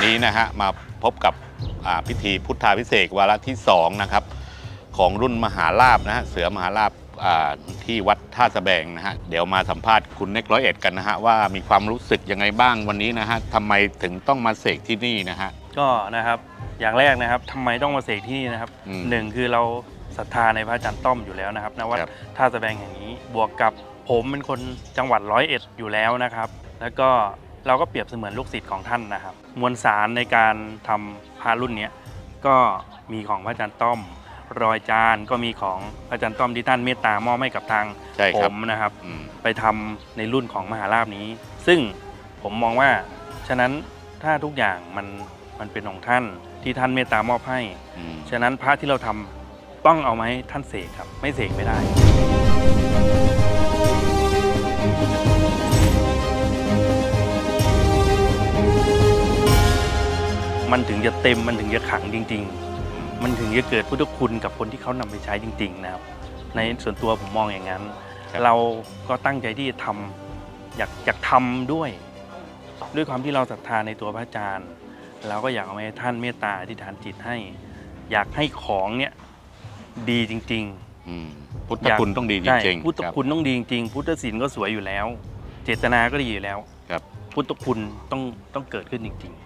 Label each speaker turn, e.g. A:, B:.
A: วันนี้นะฮะมาพบกับอ่าพิธีพุทธาพิเศษกวาระที่2นะครับของรุ่นมหาลาบนะฮะเสือมหาลาบอ่าที่วัดท่าสะแบงนะฮะเดี๋ยวมาสัมภาษณ์คุณเน็กร้อยเอ็ดกันนะฮะว่ามีความรู้สึกยังไงบ้างวันนี้นะฮะทำไมถึงต้องมาเสกที่นี่นะฮะ
B: ก็นะครับอย่างแรกนะครับทำไมต้องมาเสกที่นี่นะครับ
A: อืม
B: หนึ่งคือเราศรัทธาในพระอาจารย์ต้อมอยู่แล้วนะครับณวัด
A: ครับ
B: ท่าสะแบงแห่งนี้บวกกับผมเป็นคนจังหวัดร้อยเอ็ดอยู่แล้วนะครับ แล้วก็ เราก็เปรียบเสมือนลูกศิษย์ของท่านนะครับ มวลสารในการทำพระรุ่นเนี้ยก็มีของพระอาจารย์ต้อม รอยจานก็มีของพระอาจารย์ต้อมที่ท่านเมตตามอบให้กับทาง
A: ใช่
B: ผ
A: ครับ
B: มนะครับ
A: อืม
B: ไปทำในรุ่นของมหาลาบนี้ ซึ่งผมมองว่าฉะนั้นถ้าทุกอย่างมันมันเป็นของท่านที่ท่านเมตตามอบให้
A: อืม
B: ฉะนั้นพระที่เราทำต้องเอามาให้ท่านเสกครับ ไม่เสกไม่ได้ มันถึงจะเต็มมันถึงจะขังจริง ๆ มันถึงจะเกิดพุทธคุณกับคนที่เขานำไปใช้จริง ๆ นะครับ ในส่วนตัวผมมองอย่างนั้น
A: ครับ
B: เราก็ตั้งใจที่จะทำอยากอยากทำด้วย ด้วยความที่เราศรัทธาในตัวพระอาจารย์ เราก็อยากเอาให้ท่านเมตตาอธิษฐานจิตให้ อยากให้ของเนี่ยดีจริง
A: อืมพุทธ
B: อยาก
A: คุณต้องดี
B: ๆ
A: จ
B: ใช่
A: ริงๆ
B: พุทธ
A: รับ
B: คุณต้องดีจริงๆพุทธศีลก็สวยอยู่แล้ว เจตนาก็ดีอยู่แล้ว
A: ครับ
B: พุทธคุณต้องต้องเกิดขึ้นจริง ๆ